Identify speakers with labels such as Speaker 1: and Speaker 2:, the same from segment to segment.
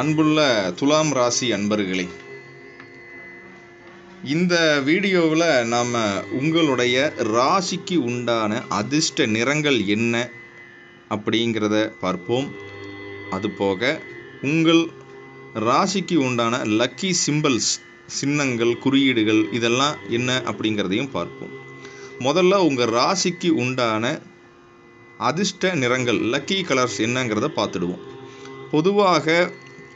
Speaker 1: அன்புள்ள துலாம் ராசி அன்பர்களே இந்த வீடியோவில் நாம் உங்களுடைய ராசிக்கு உண்டான அதிர்ஷ்ட நிறங்கள் என்ன அப்படிங்கிறத பார்ப்போம். அதுபோக உங்கள் ராசிக்கு உண்டான லக்கி சிம்பிள்ஸ் சின்னங்கள் குறியீடுகள் இதெல்லாம் என்ன அப்படிங்கிறதையும் பார்ப்போம். முதல்ல உங்கள் ராசிக்கு உண்டான அதிர்ஷ்ட நிறங்கள் லக்கி கலர்ஸ் என்னங்கிறத பார்த்துடுவோம். பொதுவாக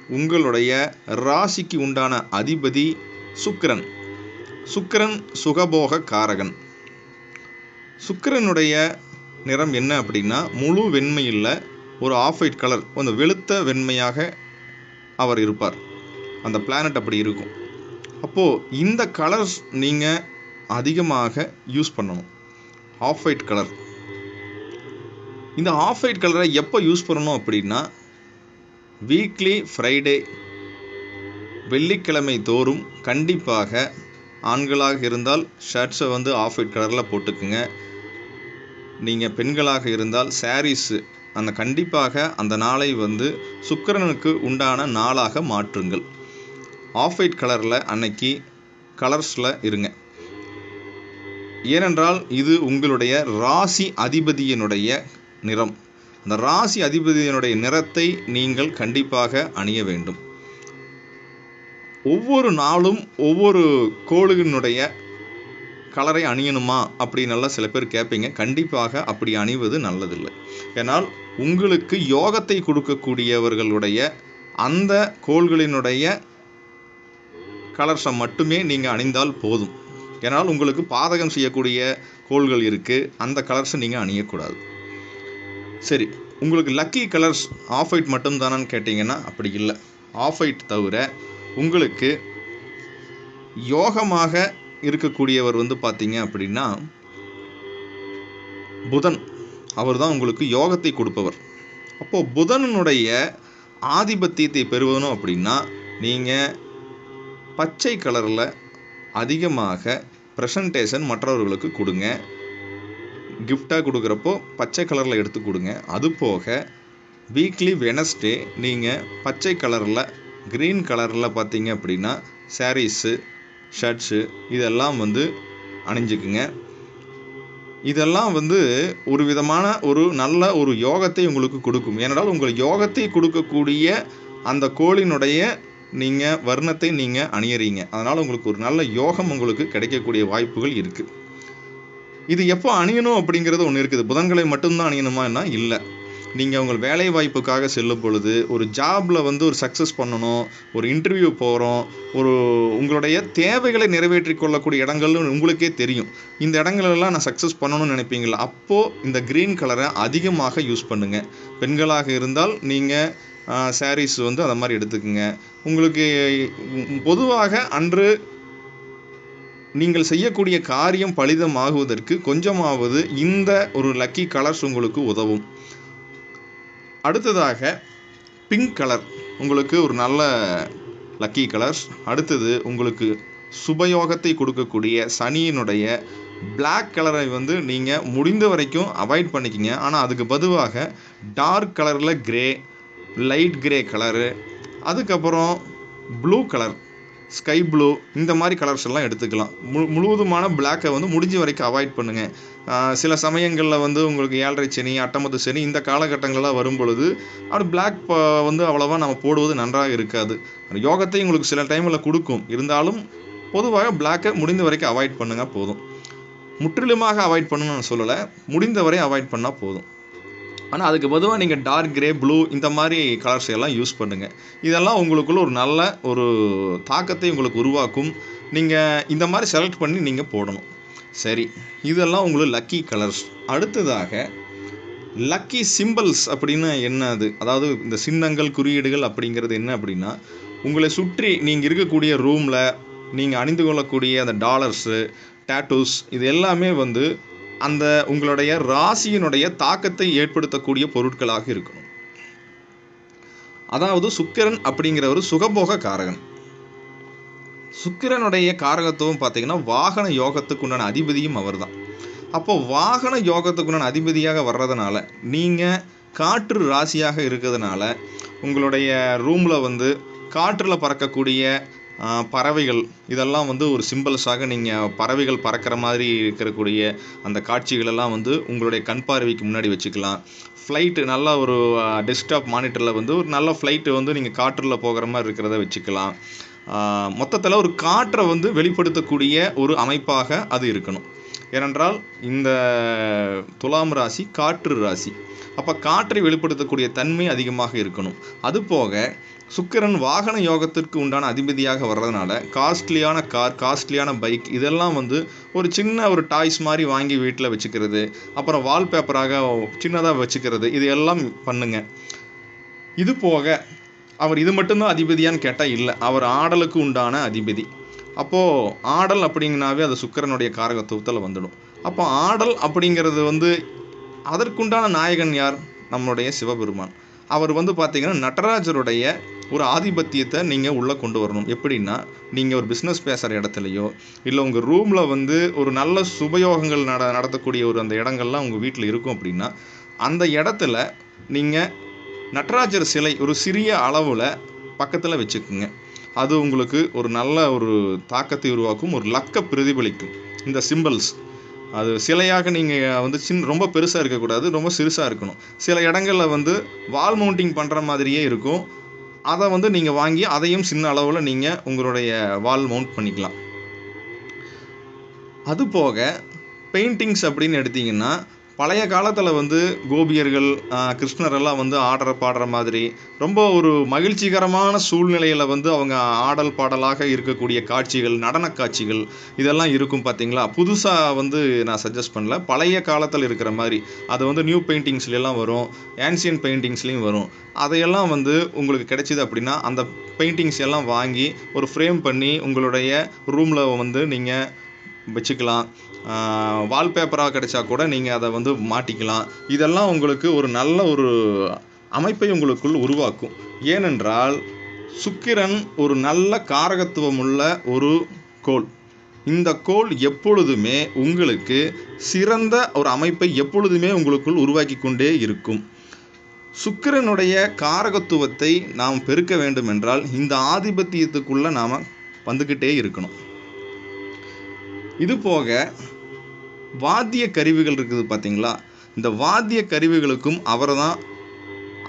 Speaker 1: உங்களுடைய ராசிக்கு உண்டான அதிபதி சுக்கிரன். சுக்கிரன் சுகபோக காரகன். சுக்கிரனுடைய நிறம் என்ன அப்படின்னா முழு வெண்மையில் ஒரு ஆஃப் ஒயிட் கலர் அந்த வெளுத்த வெண்மையாக அவர் இருப்பார். அந்த பிளானட் அப்படி இருக்கும். அப்போது இந்த கலர்ஸ் நீங்கள் அதிகமாக யூஸ் பண்ணணும். ஆஃப் ஒயிட் கலர் இந்த ஆஃப் ஒயிட் கலரை எப்போ யூஸ் பண்ணணும் அப்படின்னா வீக்லி ஃப்ரைடே வெள்ளிக்கிழமை தோறும் கண்டிப்பாக ஆண்களாக இருந்தால் ஷர்ட்ஸை வந்து ஆஃப் ஒயிட் கலரில் போட்டுக்குங்க. நீங்கள் பெண்களாக இருந்தால் சாரீஸு அந்த கண்டிப்பாக அந்த நாளை வந்து சுக்கரனுக்கு உண்டான நாளாக மாற்றுங்கள். ஆஃப் ஒயிட் கலரில் அன்னைக்கு கலர்ஸில் இருங்க. ஏனென்றால் இது உங்களுடைய ராசி அதிபதியினுடைய நிறம். அந்த ராசி அதிபதியினுடைய நிறத்தை நீங்கள் கண்டிப்பாக அணிய வேண்டும். ஒவ்வொரு நாளும் ஒவ்வொரு கோளுகினுடைய கலரை அணியணுமா அப்படின்னெல்லாம் சில பேர் கேட்பீங்க. கண்டிப்பாக அப்படி அணிவது நல்லதில்லை. ஏன்னால் உங்களுக்கு யோகத்தை கொடுக்கக்கூடியவர்களுடைய அந்த கோள்களினுடைய கலர்ஸை மட்டுமே நீங்கள் அணிந்தால் போதும். ஏன்னால் உங்களுக்கு பாதகம் செய்யக்கூடிய கோள்கள் இருக்குது அந்த கலர்ஸை நீங்கள் அணியக்கூடாது. சரி உங்களுக்கு லக்கி கலர்ஸ் ஆஃப் ஒயிட் மட்டும்தானான்னு கேட்டிங்கன்னா அப்படி இல்லை. ஆஃப் ஒயிட் தவிர உங்களுக்கு யோகமாக இருக்கக்கூடியவர் வந்து பார்த்தீங்க அப்படின்னா புதன். அவர் தான் உங்களுக்கு யோகத்தை கொடுப்பவர். அப்போது புதனுடைய ஆதிபத்தியத்தை பெறுவணும் அப்படின்னா நீங்கள் பச்சை கலரில் அதிகமாக ப்ரெசன்டேஷன் மற்றவர்களுக்கு கொடுங்க. கிஃப்டாக கொடுக்குறப்போ பச்சை கலரில் எடுத்து கொடுங்க. அது போக வீக்லி வெனஸ்டே நீங்கள் பச்சை கலரில் க்ரீன் கலரில் பார்த்தீங்க அப்படின்னா சாரீஸு ஷர்ட்ஸு இதெல்லாம் வந்து அணிஞ்சுக்குங்க. இதெல்லாம் வந்து ஒரு விதமான ஒரு நல்ல ஒரு யோகத்தை உங்களுக்கு கொடுக்கும். ஏனென்றால் உங்கள் யோகத்தை கொடுக்கக்கூடிய அந்த கோளினுடைய நீங்கள் வர்ணத்தை நீங்கள் அணியறீங்க. அதனால் உங்களுக்கு ஒரு நல்ல யோகம் உங்களுக்கு கிடைக்கக்கூடிய வாய்ப்புகள் இருக்குது இது எப்போ அணியணும் அப்படிங்கிறது ஒன்று இருக்குது. புதன்களை மட்டும்தான் அணியணுமா என்ன? இல்லை. நீங்கள் உங்கள் வேலை வாய்ப்புக்காக செல்லும் பொழுது ஒரு ஜாபில் வந்து ஒரு சக்ஸஸ் பண்ணணும் ஒரு இன்டர்வியூ போகிறோம் ஒரு உங்களுடைய தேவைகளை நிறைவேற்றி கொள்ளக்கூடிய இடங்கள்னு உங்களுக்கே தெரியும். இந்த இடங்களெல்லாம் நான் சக்ஸஸ் பண்ணணும்னு நினைப்பீங்களா? அப்போது இந்த க்ரீன் கலரை அதிகமாக யூஸ் பண்ணுங்கள் பெண்களாக இருந்தால் நீங்கள் சாரீஸ் வந்து அந்த மாதிரி எடுத்துக்கோங்க. உங்களுக்கு பொதுவாக அன்று நீங்கள் செய்யக்கூடிய காரியம் பலிதமாகுவதற்கு கொஞ்சமாவது இந்த ஒரு லக்கி கலர்ஸ் உங்களுக்கு உதவும். அடுத்ததாக பிங்க் கலர் உங்களுக்கு ஒரு நல்ல லக்கி கலர்ஸ் அடுத்தது உங்களுக்கு சுபயோகத்தை கொடுக்கக்கூடிய சனியினுடைய பிளாக் கலரை வந்து நீங்கள் முடிந்த வரைக்கும் அவாய்ட் பண்ணிக்கிங்க. ஆனால் அதுக்கு பதுவாக டார்க் கலரில் கிரே லைட் கிரே கலரு அதுக்கப்புறம் ப்ளூ கலர் ஸ்கை ப்ளூ இந்த மாதிரி கலர்ஸ் எல்லாம் எடுத்துக்கலாம். மு முழுவதுமான பிளாக்கை வந்து முடிஞ்ச வரைக்கும் அவாய்ட் பண்ணுங்கள் சில சமயங்களில் வந்து உங்களுக்கு ஏழரை சனி அட்டமத்து சனி இந்த காலகட்டங்கள்லாம் வரும் பொழுது அப்படி பிளாக் வந்து அவ்வளோவா நம்ம போடுவது நன்றாக இருக்காது. யோகத்தை உங்களுக்கு சில டைமில் கொடுக்கும். இருந்தாலும் பொதுவாக பிளாக்கை முடிந்த வரைக்கும் அவாய்ட் பண்ணுங்கள் போதும். முற்றிலுமாக அவாய்ட் பண்ணணும்னு சொல்லலை. முடிந்தவரை அவாய்ட் பண்ணால் போதும். ஆனால் அதுக்கு பொதுவாக நீங்கள் டார்க் கிரே ப்ளூ இந்த மாதிரி கலர்ஸ் எல்லாம் யூஸ் பண்ணுங்கள் இதெல்லாம் உங்களுக்குள்ள ஒரு நல்ல ஒரு தாக்கத்தை உங்களுக்கு உருவாக்கும். நீங்கள் இந்த மாதிரி செலக்ட் பண்ணி நீங்கள் போடணும். சரி இதெல்லாம் உங்களுக்கு லக்கி கலர்ஸ் அடுத்ததாக லக்கி சிம்பிள்ஸ் அப்படின்னு என்ன அது? அதாவது இந்த சின்னங்கள் குறியீடுகள் அப்படிங்கிறது என்ன அப்படின்னா உங்களை சுற்றி நீங்கள் இருக்கக்கூடிய ரூமில் நீங்கள் அணிந்து கொள்ளக்கூடிய அந்த டாலர்ஸு டேட்டூஸ் இது எல்லாமே வந்து அந்த உங்களுடைய ராசியினுடைய தாக்கத்தை ஏற்படுத்தக்கூடிய பொருட்களாக இருக்கணும். அதாவது சுக்கிரன் அப்படிங்கிற ஒரு சுகபோக காரகன் சுக்கிரனுடைய காரகத்துவம் பார்த்தீங்கன்னா வாகன யோகத்துக்கு உண்டான அதிபதியும் அவர் தான் அப்போ வாகன யோகத்துக்கு உண்டான அதிபதியாக வர்றதுனால நீங்கள் காற்று ராசியாக இருக்கிறதுனால உங்களுடைய ரூமில் வந்து காற்றில் பறக்கக்கூடிய பறவைகள். இதெல்லாம் வந்து ஒரு சிம்பிள்ஸாக நீங்கள் பறவைகள் பறக்கிற மாதிரி இருக்கக்கூடிய அந்த காட்சிகளெல்லாம் வந்து உங்களுடைய கண் பார்வைக்கு முன்னாடி வச்சுக்கலாம். ஃப்ளைட்டு நல்ல ஒரு டெஸ்க்டாப் மானிட்டரில் வந்து ஒரு நல்ல ஃப்ளைட்டு வந்து நீங்கள் காற்றில் போகிற மாதிரி இருக்கிறத வச்சுக்கலாம். மொத்தத்தில் ஒரு காற்றை வந்து வெளிப்படுத்தக்கூடிய ஒரு அமைப்பாக அது இருக்கணும். ஏனென்றால் இந்த துலாம் ராசி காற்று ராசி. அப்போ காற்றை வெளிப்படுத்தக்கூடிய தன்மை அதிகமாக இருக்கணும். அதுபோக சுக்கிரன் வாகன யோகத்திற்கு உண்டான அதிபதியாக வர்றதுனால காஸ்ட்லியான கார் காஸ்ட்லியான பைக் இதெல்லாம் வந்து ஒரு சின்ன ஒரு டாய்ஸ் மாதிரி வாங்கி வீட்டில் வச்சுக்கிறது அப்புறம் வால்பேப்பராக சின்னதாக வச்சுக்கிறது இது எல்லாம் பண்ணுங்க. இது போக அவர் இது மட்டும்தான் அதிபதியான்னு கேட்டால் இல்லை அவர் ஆடலுக்கு உண்டான அதிபதி. அப்போது ஆடல் அப்படிங்கனாவே அது சுக்கிரனுடைய காரகத்துவத்தில் வந்துடும். அப்போ ஆடல் அப்படிங்கிறது வந்து அதற்குண்டான நாயகன் யார்? நம்மளுடைய சிவபெருமான். அவர் வந்து பார்த்தீங்கன்னா நடராஜருடைய ஒரு ஆதிபத்தியத்தை நீங்கள் உள்ளே கொண்டு வரணும். எப்படின்னா நீங்கள் ஒரு பிஸ்னஸ் பேசுகிற இடத்துலையோ இல்லை உங்கள் ரூமில் வந்து ஒரு நல்ல சுபயோகங்கள் நட நடத்தக்கூடிய ஒரு அந்த இடங்கள்லாம் உங்கள் வீட்டில் இருக்கும் அப்படின்னா அந்த இடத்துல நீங்கள் நடராஜர் சிலை ஒரு சிறிய அளவில் பக்கத்தில் வச்சுக்குங்க. அது உங்களுக்கு ஒரு நல்ல ஒரு தாக்கத்தை உருவாக்கும் ஒரு லக்க பிரதிபலிக்கும். இந்த சிம்பிள்ஸ் அது சிலையாக நீங்கள் வந்து சின் ரொம்ப பெருசாக இருக்கக்கூடாது ரொம்ப சிறுசாக இருக்கணும். சில இடங்களில் வந்து வால் மவுண்டிங் பண்ணுற மாதிரியே இருக்கும். அதை வந்து நீங்கள் வாங்கி அதையும் சின்ன அளவில் நீங்கள் உங்களுடைய வால் மவுண்ட் பண்ணிக்கலாம். அது போக பெயிண்டிங்ஸ் அப்படின்னு எடுத்தீங்கன்னா பழைய காலத்தில் வந்து கோபியர்கள் கிருஷ்ணரெல்லாம் கிருஷ்ணர் எல்லாம் வந்து ஆடுற பாடுற மாதிரி ரொம்ப ஒரு மகிழ்ச்சிகரமான சூழ்நிலையில் வந்து அவங்க ஆடல் பாடலாக இருக்கக்கூடிய காட்சிகள் நடன காட்சிகள் இதெல்லாம் இருக்கும் பார்த்தீங்களா புதுசாக வந்து நான் சஜஸ்ட் பண்ணல. பழைய காலத்தில் இருக்கிற மாதிரி அது வந்து நியூ பெயிண்டிங்ஸ்லாம் வரும் ஏன்சியன் பெயிண்டிங்ஸ்லேயும் வரும். அதையெல்லாம் வந்து உங்களுக்கு கிடைச்சிது அப்படின்னா அந்த பெயிண்டிங்ஸ் எல்லாம் வாங்கி ஒரு ஃப்ரேம் பண்ணி உங்களுடைய ரூமில் வந்து நீங்கள் வச்சுக்கலாம். வால்பேப்பராக கிடைச்சா கூட நீங்கள் அதை வந்து மாட்டிக்கலாம். இதெல்லாம் உங்களுக்கு ஒரு நல்ல ஒரு அமைப்பை உங்களுக்குள் உருவாக்கும். ஏனென்றால் சுக்கிரன் ஒரு நல்ல காரகத்துவமுள்ள ஒரு கோள். இந்த கோள் எப்பொழுதுமே உங்களுக்கு சிறந்த ஒரு அமைப்பை எப்பொழுதுமே உங்களுக்குள் உருவாக்கி கொண்டே இருக்கும். சுக்கிரனுடைய காரகத்துவத்தை நாம் பெருக்க வேண்டும் என்றால் இந்த ஆதிபத்தியத்துக்குள்ளே நாம் வந்துக்கிட்டே இருக்கணும். இது போக வாத்திய கருவிகள் இருக்குது பார்த்தீங்களா இந்த வாத்திய கருவிகளுக்கும் அவர் தான்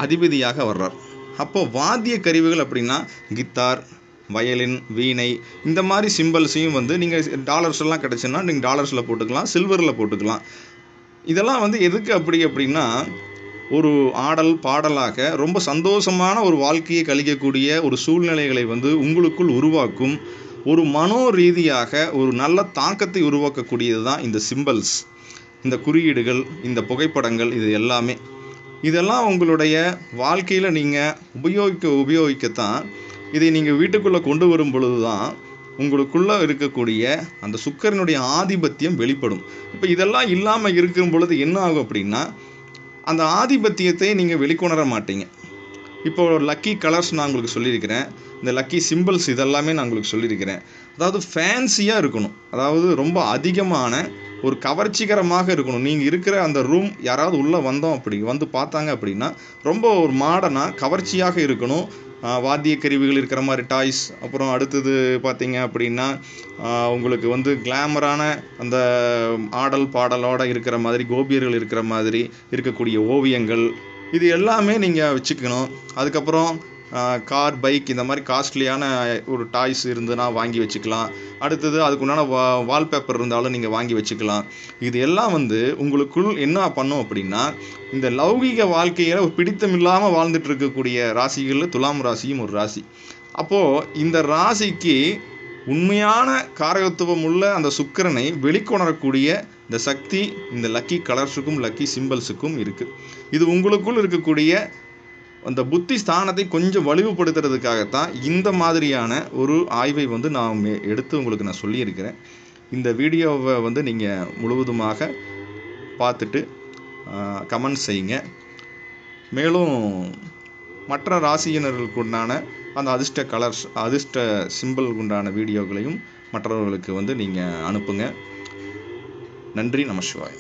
Speaker 1: அதிபதியாக வர்றார். அப்போ வாத்திய கருவிகள் அப்படின்னா கித்தார் வயலின் வீணை இந்த மாதிரி சிம்பிள்ஸையும் வந்து நீங்கள் டாலர்ஸ் எல்லாம் கிடச்சுன்னா நீங்கள் டாலர்ஸில் போட்டுக்கலாம் சில்வரில் போட்டுக்கலாம். இதெல்லாம் வந்து எதுக்கு அப்படி அப்படின்னா ஒரு ஆடல் பாடலாக ரொம்ப சந்தோஷமான ஒரு வாழ்க்கையை கழிக்கக்கூடிய ஒரு சூழ்நிலைகளை வந்து உங்களுக்குள் உருவாக்கும் ஒரு மனோ ரீதியாக ஒரு நல்ல தாக்கத்தை உருவாக்கக்கூடியது தான் இந்த சிம்பல்ஸ் இந்த குறியீடுகள் இந்த புகைப்படங்கள் இது எல்லாமே. இதெல்லாம் உங்களுடைய வாழ்க்கையில் நீங்கள் உபயோகிக்க உபயோகிக்கத்தான் இதை நீங்கள் வீட்டுக்குள்ளே கொண்டு வரும் பொழுது தான் உங்களுக்குள்ளே இருக்கக்கூடிய அந்த சுக்கரனுடைய ஆதிபத்தியம் வெளிப்படும். இப்போ இதெல்லாம் இல்லாமல் இருக்கும் பொழுது என்ன ஆகும் அப்படின்னா அந்த ஆதிபத்தியத்தை நீங்கள் வெளிக்கொணர மாட்டீங்க. இப்போ லக்கி கலர்ஸ் நான் உங்களுக்கு சொல்லியிருக்கிறேன். இந்த லக்கி சிம்பிள்ஸ் இதெல்லாமே நான் உங்களுக்கு சொல்லியிருக்கிறேன். அதாவது ஃபேன்சியாக இருக்கணும். அதாவது ரொம்ப அதிகமான ஒரு கவர்ச்சிகரமாக இருக்கணும். நீங்கள் இருக்கிற அந்த ரூம் யாராவது உள்ளே வந்தோம் அப்படி வந்து பார்த்தாங்க அப்படின்னா ரொம்ப ஒரு மாடனாக கவர்ச்சியாக இருக்கணும். வாத்திய கருவிகள் இருக்கிற மாதிரி டாய்ஸ் அப்புறம் அடுத்தது பார்த்தீங்க அப்படின்னா உங்களுக்கு வந்து கிளாமரான அந்த ஆடல் பாடலோடு இருக்கிற மாதிரி கோபியர்கள் இருக்கிற மாதிரி இருக்கக்கூடிய ஓவியங்கள் இது எல்லாமே நீங்கள் வச்சுக்கணும். அதுக்கப்புறம் கார் பைக் இந்த மாதிரி காஸ்ட்லியான ஒரு டாய்ஸ் இருந்ததுன்னா வாங்கி வச்சுக்கலாம். அடுத்தது அதுக்குண்டான வா வால்பேப்பர் இருந்தாலும் நீங்கள் வாங்கி வச்சுக்கலாம். இது எல்லாம் வந்து உங்களுக்குள் என்ன பண்ணும் அப்படின்னா இந்த லௌகீக வாழ்க்கையில் ஒரு பிடித்தம் இல்லாமல் வாழ்ந்துட்டு இருக்கக்கூடிய ராசிகளில் துலாம் ராசியும் ஒரு ராசி. அப்போது இந்த ராசிக்கு உண்மையான காரகத்துவம் உள்ள அந்த சுக்கிரனை வெளிக்கொணரக்கூடிய இந்த சக்தி இந்த லக்கி கலர்ஸுக்கும் லக்கி சிம்பிள்ஸுக்கும் இருக்குது இது உங்களுக்குள் இருக்கக்கூடிய அந்த புத்தி ஸ்தானத்தை கொஞ்சம் வலுவுபடுத்துறதுக்காகத்தான் இந்த மாதிரியான ஒரு ஆய்வை வந்து நான் மே- எடுத்து உங்களுக்கு நான் சொல்லியிருக்கிறேன். இந்த வீடியோவை வந்து நீங்கள் முழுவதுமாக பார்த்துட்டு கமெண்ட் செய்யுங்க. மேலும் மற்ற ராசியினர்களுக்கு உண்டான அந்த அதிர்ஷ்ட கலர்ஸ் அதிர்ஷ்ட சிம்பிள் உண்டான வீடியோக்களையும் மற்றவர்களுக்கு வந்து நீங்கள் அனுப்புங்க. நன்றி நமசிவாய்